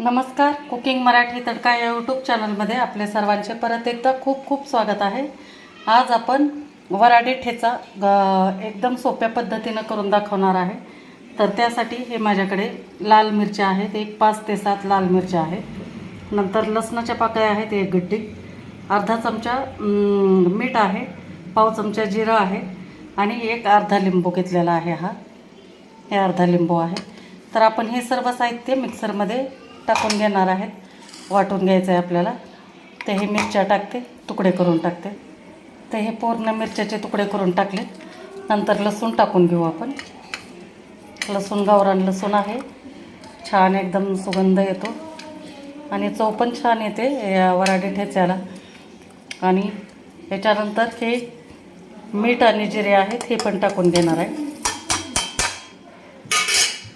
नमस्कार कुकिंग मराठी तडका या यूट्यूब चॅनलमध्ये आपले सर्वांचे परत एकदा खूप खूप स्वागत आहे. आज आपण वराडी ठेचा ग- एकदम सोप्या पद्धतीनं करून दाखवणार आहे. तर त्यासाठी हे माझ्याकडे लाल मिरच्या आहेत एक पाच ते सात लाल मिरच्या आहेत. नंतर लसणाच्या पाकळ्या आहेत एक गड्डी अर्धा चमचा मीठ आहे पाव चमचा जिरं आहे आणि एक अर्धा लिंबू घेतलेला आहे हा. हे अर्धा लिंबू आहे. तर आपण हे सर्व साहित्य मिक्सरमध्ये टाकून घेणार आहेत. वाटून घ्यायचं आहे आपल्याला. ते हे मिरच्या टाकते तुकडे करून टाकते. ते हे पूर्ण मिरच्याचे तुकडे करून टाकले. नंतर लसूण टाकून घेऊ आपण. लसूण गावरान लसूण आहे. छान एकदम सुगंध येतो. आणि चव पण छान येते या वराडी ठेच्याला. आणि याच्यानंतर हे मीठ आणि जिरे आहेत हे पण टाकून देणार आहे.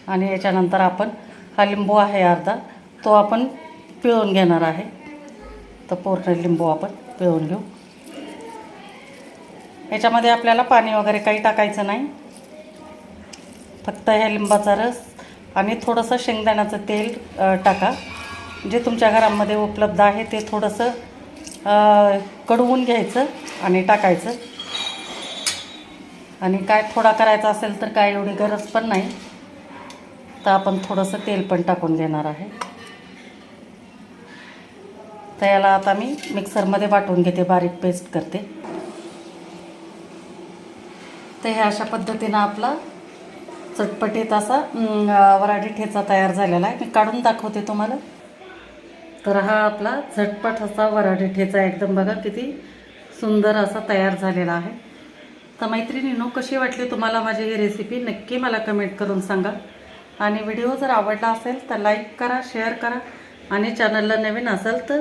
आणि याच्यानंतर आपण हा लिंबू आहे अर्धा. तो आपण पिळून घेणार आहे. तर पूर्ण लिंबू आपण पिळून घेऊ. याच्यामध्ये आपल्याला पाणी वगैरे काही टाकायचं नाही. फक्त ह्या लिंबाचा रस आणि थोडंसं शेंगदाण्याचं तेल टाका. जे तुमच्या घरामध्ये उपलब्ध आहे ते थोडंसं कडवून घ्यायचं आणि टाकायचं. आणि काय थोडा करायचा असेल तर काय एवढी गरज पण नाही. तर आपण थोडंसं तेल पण टाकून घेणार आहे. तर याला आता मी मिक्सरमध्ये वाटून घेते बारीक पेस्ट करते. तर ह्या अशा पद्धतीनं आपला चटपटीत असा वराडी ठेचा तयार झालेला आहे. मी काढून दाखवते तुम्हाला. तर हा आपला झटपट असा वराडी ठेचा एकदम बघा किती सुंदर असा तयार झालेला आहे. तर मैत्रिणींनो कशी वाटली तुम्हाला माझी ही रेसिपी नक्की मला कमेंट करून सांगा. आणि व्हिडिओ जर आवडला असेल तर लाईक करा शेअर करा. आणि चॅनलला नवीन असेल तर